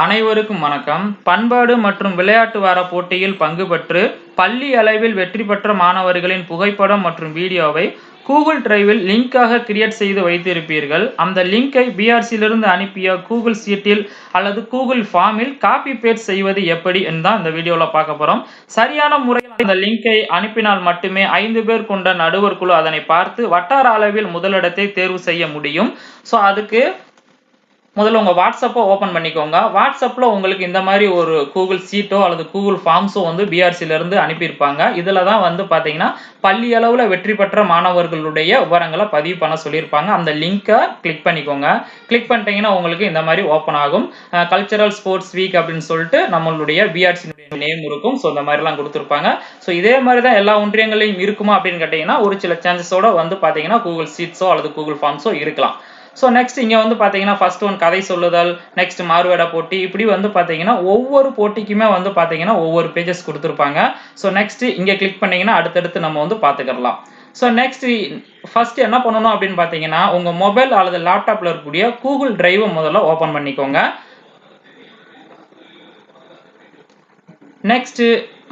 அனைவருக்கும் வணக்கம். பண்பாடு மற்றும் விளையாட்டு வார போட்டியில் பங்கு பெற்று பள்ளி அளவில் வெற்றி பெற்ற மாணவர்களின் புகைப்படம் மற்றும் வீடியோவை கூகுள் டிரைவில் லிங்காக கிரியேட் செய்து வைத்திருப்பீர்கள். அந்த லிங்கை பிஆர்சியிலிருந்து அனுப்பிய கூகுள் சீட்டில் அல்லது கூகுள் ஃபார்மில் காப்பி பேஸ்ட் செய்வது எப்படி என்று தான் இந்த வீடியோவில் பார்க்க போகிறோம் சரியான முறையில் அந்த லிங்கை அனுப்பினால் மட்டுமே ஐந்து பேர் கொண்ட நடுவர் குழு அதனை பார்த்து வட்டார அளவில் முதலிடத்தை தேர்வு செய்ய முடியும். ஸோ அதுக்கு முதல்ல உங்கள் வாட்ஸ்அப்பை ஓப்பன் பண்ணிக்கோங்க. வாட்ஸ்அப்பில் உங்களுக்கு இந்த மாதிரி ஒரு கூகுள் சீட்டோ அல்லது கூகுள் ஃபார்ம்ஸோ வந்து பிஆர்சியிலேருந்து அனுப்பியிருப்பாங்க. இதில் தான் வந்து பார்த்தீங்கன்னா பள்ளி அளவில் வெற்றி பெற்ற மாணவர்களுடைய விவரங்களை பதிவு பண்ண சொல்லியிருப்பாங்க. அந்த லிங்க்கை கிளிக் பண்ணிக்கோங்க. கிளிக் பண்ணிட்டீங்கன்னா உங்களுக்கு இந்த மாதிரி ஓப்பன் ஆகும். கல்ச்சரல் ஸ்போர்ட்ஸ் வீக் அப்படின்னு சொல்லிட்டு நம்மளுடைய பிஆர்சி நேம் இருக்கும். ஸோ இந்த மாதிரிலாம் கொடுத்துருப்பாங்க. ஸோ இதே மாதிரி தான் எல்லா ஒன்றியங்களையும் இருக்குமா அப்படின்னு கேட்டிங்கன்னா ஒரு சில சான்சஸோட வந்து பார்த்தீங்கன்னா கூகுள் சீட்ஸோ அல்லது கூகுள் ஃபார்ம்ஸோ இருக்கலாம். ஸோ நெக்ஸ்ட் இங்கே வந்து பார்த்தீங்கன்னா ஃபர்ஸ்ட் ஒன் கதை சொல்லுதல் நெக்ஸ்ட் மாறுவேட போட்டி இப்படி வந்து பார்த்தீங்கன்னா ஒவ்வொரு போட்டிக்குமே வந்து பார்த்தீங்கன்னா ஒவ்வொரு பேஜஸ் கொடுத்துருப்பாங்க. ஸோ நெக்ஸ்ட் இங்கே கிளிக் பண்ணீங்கன்னா அடுத்தடுத்து நம்ம வந்து பார்த்துக்கலாம் ஸோ நெக்ஸ்ட் ஃபர்ஸ்ட் என்ன பண்ணணும் அப்படின்னு பார்த்தீங்கன்னா உங்கள் மொபைல் அல்லது லேப்டாப்பில் இருக்கக்கூடிய கூகுள் டிரைவை முதல்ல ஓப்பன் பண்ணிக்கோங்க. நெக்ஸ்ட்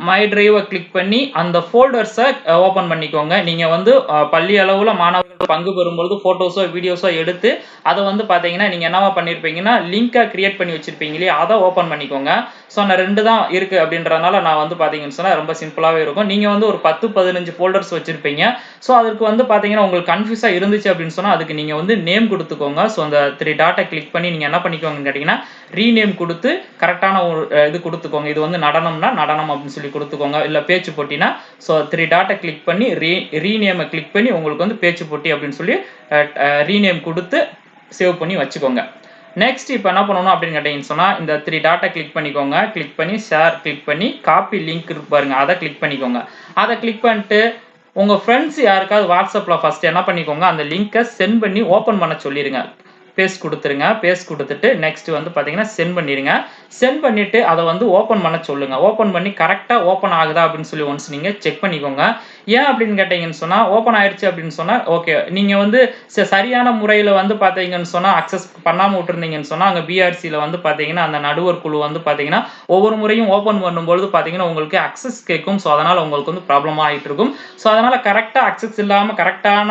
மை டிரைவை கிளிக் பண்ணி அந்த ஃபோல்டர்ஸை ஓப்பன் பண்ணிக்கோங்க. நீங்கள் வந்து பள்ளி அளவில் மாணவர்கள் பங்கு பெறும்பொழுது ஃபோட்டோஸோ வீடியோஸோ எடுத்து அதை வந்து பார்த்தீங்கன்னா நீங்கள் என்னவா பண்ணியிருப்பீங்கன்னா லிங்காக கிரியேட் பண்ணி வச்சிருப்பீங்க இல்லையா? அதை ஓப்பன் பண்ணிக்கோங்க. ஸோ நான் ரெண்டு தான் இருக்குது அப்படின்றதுனால நான் வந்து பார்த்தீங்கன்னு சொன்னால் ரொம்ப சிம்பிளாகவே இருக்கும். நீங்கள் வந்து ஒரு பத்து பதினஞ்சு ஃபோல்டர்ஸ் வச்சுருப்பீங்க. ஸோ அதுக்கு வந்து பார்த்தீங்கன்னா உங்களுக்கு கன்ஃபியூஸாக இருந்துச்சு அப்படின்னு சொன்னால் அதுக்கு நீங்கள் வந்து நேம் கொடுத்துக்கோங்க. ஸோ அந்த த்ரீ டாட்டை கிளிக் பண்ணி நீங்கள் என்ன பண்ணிக்கோங்கன்னு கேட்டிங்கன்னா ரீநேம் கொடுத்து கரெக்டான ஒரு இது கொடுத்துக்கோங்க. இது வந்து நடனம்னா நடனம் அப்படின்னு சொல்லி கொடுத்துக்கோங்க. இல்லை பேச்சு போட்டினா ஸோ த்ரீ டாட்டை கிளிக் பண்ணி ரீ ரீநேமை கிளிக் பண்ணி உங்களுக்கு வந்து பேச்சு போட்டி அப்படின்னு சொல்லி ரீநேம் கொடுத்து சேவ் பண்ணி வச்சுக்கோங்க. நெக்ஸ்ட் இப்போ என்ன பண்ணணும் அப்படின்னு கேட்டீங்கன்னு சொன்னால் இந்த த்ரீ டாட்டை கிளிக் பண்ணிக்கோங்க. கிளிக் பண்ணி ஷேர் கிளிக் பண்ணி காப்பி லிங்க் இருக்கு பாருங்க. அதை கிளிக் பண்ணிக்கோங்க. அதை கிளிக் பண்ணிட்டு உங்கள் ஃப்ரெண்ட்ஸ் யாருக்காவது வாட்ஸ்அப்பில் ஃபஸ்ட்டு என்ன பண்ணிக்கோங்க? அந்த லிங்க்கை சென்ட் பண்ணி ஓப்பன் பண்ண சொல்லிடுங்க பேஸ்ட் கொடுத்துருங்க. பேஸ்ட் கொடுத்துட்டு நெக்ஸ்ட் வந்து பார்த்தீங்கன்னா சென்ட் பண்ணிடுங்க. சென்ட் பண்ணிட்டு அதை வந்து ஓப்பன் பண்ண சொல்லுங்க. ஓப்பன் பண்ணி கரெக்டாக ஓப்பன் ஆகுதா அப்படின்னு சொல்லி ஒன்ஸ் நீங்கள் செக் பண்ணிக்கோங்க. ஏன் அப்படின்னு கேட்டீங்கன்னு சொன்னால் ஓப்பன் ஆயிடுச்சு அப்படின்னு சொன்னால் ஓகே நீங்கள் வந்து ச- சரியான முறையில் வந்து பார்த்தீங்கன்னு சொன்னால் அக்சஸ் பண்ணாமல் விட்டுருந்தீங்கன்னு சொன்னால் அங்கே பிஆர்சியில் வந்து பார்த்தீங்கன்னா அந்த நடுவர் குழு வந்து பார்த்தீங்கன்னா ஒவ்வொரு முறையும் ஓப்பன் பண்ணும்பொழுது பார்த்தீங்கன்னா உங்களுக்கு அக்சஸ் கேட்கும். ஸோ அதனால் உங்களுக்கு வந்து ப்ராப்ளம் ஆகிட்டு இருக்கும். ஸோ அதனால் கரெக்டாக அக்சஸ் இல்லாமல் கரெக்டான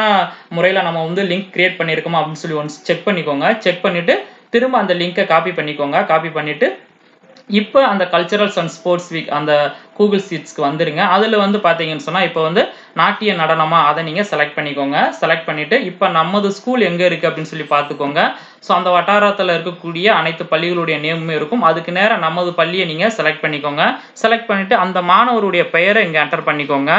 முறையில் நம்ம வந்து லிங்க் கிரியேட் பண்ணியிருக்கோமா அப்படின்னு சொல்லி ஒன்ஸ் செக் பண்ணிக்கோங்க. செக் பண்ணிவிட்டு திரும்ப அந்த லிங்கை காப்பி பண்ணிக்கோங்க. காப்பி பண்ணிவிட்டு இப்போ அந்த கல்ச்சரல்ஸ் அண்ட் ஸ்போர்ட்ஸ் வீக் அந்த கூகுள் சீட்ஸ்க்கு வந்துருங்க. அதில் வந்து பார்த்தீங்கன்னு சொன்னால் இப்போ வந்து நாட்டிய நடனமா அதை நீங்கள் செலக்ட் பண்ணிக்கோங்க. செலக்ட் பண்ணிவிட்டு இப்போ நமது ஸ்கூல் எங்கே இருக்குது அப்படின்னு சொல்லி பார்த்துக்கோங்க ஸோ அந்த வட்டாரத்தில் இருக்கக்கூடிய அனைத்து பள்ளிகளுடைய நேமும் இருக்கும். அதுக்கு நேரம் நமது பள்ளியை நீங்கள் செலக்ட் பண்ணிக்கோங்க. செலக்ட் பண்ணிவிட்டு அந்த மாணவருடைய பெயரை இங்கே என்டர் பண்ணிக்கோங்க.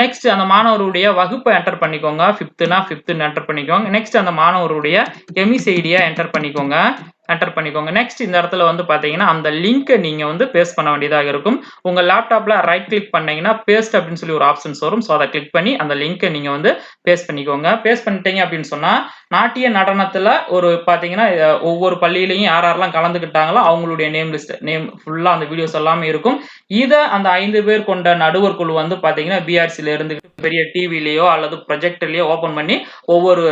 நெக்ஸ்ட் அந்த மாணவருடைய வகுப்பை என்டர் பண்ணிக்கோங்க. ஃபிஃப்த்துனா ஃபிஃப்த்துன்னு என்டர் பண்ணிக்கோங்க. நெக்ஸ்ட் அந்த மாணவருடைய எமிசைடியை என்டர் பண்ணிக்கோங்க. என்டர் பண்ணிக்கோங்க. நெக்ஸ்ட் இந்த இடத்துல வந்து பார்த்தீங்கன்னா அந்த லிங்க்கை நீங்கள் வந்து பேஸ்ட் பண்ண வேண்டியதாக இருக்கும். உங்கள் லேப்டாப்பில் ரைட் கிளிக் பண்ணீங்கன்னா பேஸ்ட் அப்படின்னு சொல்லி ஒரு ஆப்ஷன்ஸ் வரும். ஸோ அதை கிளிக் பண்ணி அந்த லிங்க்கை நீங்கள் வந்து பேஸ்ட் பண்ணிக்கோங்க. பேஸ்ட் பண்ணிட்டீங்க அப்படின்னு சொன்னால் நாட்டிய நடனத்தில் ஒரு பார்த்தீங்கன்னா ஒவ்வொரு பள்ளியிலையும் யார் யாரெல்லாம் கலந்துக்கிட்டாங்களோ அவங்களுடைய நேம் லிஸ்ட் நேம் ஃபுல்லாக அந்த வீடியோஸ் எல்லாமே இருக்கும். இதை அந்த ஐந்து பேர் கொண்ட நடுவர் குழு வந்து பார்த்தீங்கன்னா பிஆர்சியில் இருந்து பெரிய டிவிலேயோ அல்லது ப்ரொஜெக்டர்லேயோ ஓப்பன் பண்ணி ஒவ்வொரு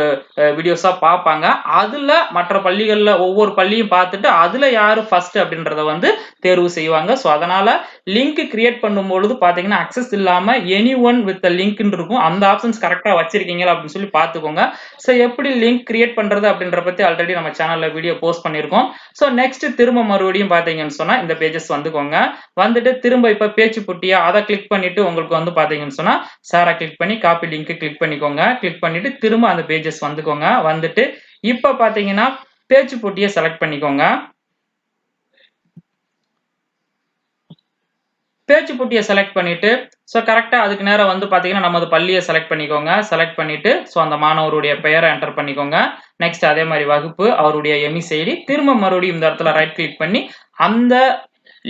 வீடியோஸாக பார்ப்பாங்க. அதில் மற்ற பள்ளிகளில் ஒவ்வொரு பள்ளி பள்ளியும் பார்த்துட்டு அதில் யார் ஃபர்ஸ்ட் அப்படின்றத வந்து தேர்வு செய்வாங்க. ஸோ அதனால் லிங்க் கிரியேட் பண்ணும்பொழுது பார்த்தீங்கன்னா அக்சஸ் இல்லாமல் எனி ஒன் வித் லிங்க்னு இருக்கும். அந்த ஆப்ஷன்ஸ் கரெக்டாக வச்சிருக்கீங்களா அப்படின்னு சொல்லி பார்த்துக்கோங்க. ஸோ எப்படி லிங்க் கிரியேட் பண்ணுறது அப்படின்ற பற்றி ஆல்ரெடி நம்ம சேனலில் வீடியோ போஸ்ட் பண்ணியிருக்கோம். ஸோ நெக்ஸ்ட் திரும்ப மறுபடியும் பார்த்தீங்கன்னு சொன்னால் இந்த பேஜஸ் வந்துக்கோங்க. வந்துட்டு திரும்ப இப்போ பேச்சு புட்டியா அதை கிளிக் பண்ணிட்டு உங்களுக்கு வந்து பார்த்தீங்கன்னு சொன்னால் சாரா கிளிக் பண்ணி காப்பி லிங்க் கிளிக் பண்ணிக்கோங்க. கிளிக் பண்ணிட்டு திரும்ப அந்த பேஜஸ் வந்துக்கோங்க. வந்துட்டு இப்போ பார்த்தீங்கன்னா பேச்சு போட்டியை செலக்ட் பண்ணிக்கோங்க. பேச்சு போட்டியை செலக்ட் பண்ணிட்டு ஸோ கரெக்டாக அதுக்கு நேரம் வந்து பார்த்தீங்கன்னா நமது பள்ளியை செலக்ட் பண்ணிக்கோங்க. செலக்ட் பண்ணிட்டு ஸோ அந்த மாணவருடைய பெயரை என்டர் பண்ணிக்கோங்க. நெக்ஸ்ட் அதே மாதிரி வகுப்பு அவருடைய எமி செய்தி திரும்ப மறுபடியும் இந்த இடத்துல ரைட் கிளிக் பண்ணி அந்த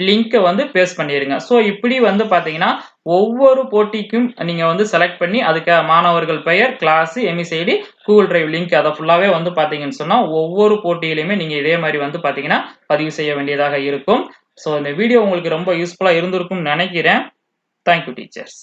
லிங்கை வந்து பேஸ்ட் பண்ணிடுங்க ஸோ இப்படி வந்து பார்த்தீங்கன்னா ஒவ்வொரு போட்டிக்கும் நீங்கள் வந்து செலக்ட் பண்ணி அதுக்கு மாணவர்கள் பெயர் class EMIS ID Google drive link அதை ஃபுல்லாகவே வந்து பார்த்தீங்கன்னு சொன்னால் ஒவ்வொரு போட்டியிலையுமே நீங்கள் இதே மாதிரி வந்து பார்த்தீங்கன்னா பதிவு செய்ய வேண்டியதாக இருக்கும். ஸோ இந்த வீடியோ உங்களுக்கு ரொம்ப யூஸ்ஃபுல்லாக இருந்திருக்கும்னு நினைக்கிறேன். Thank you teachers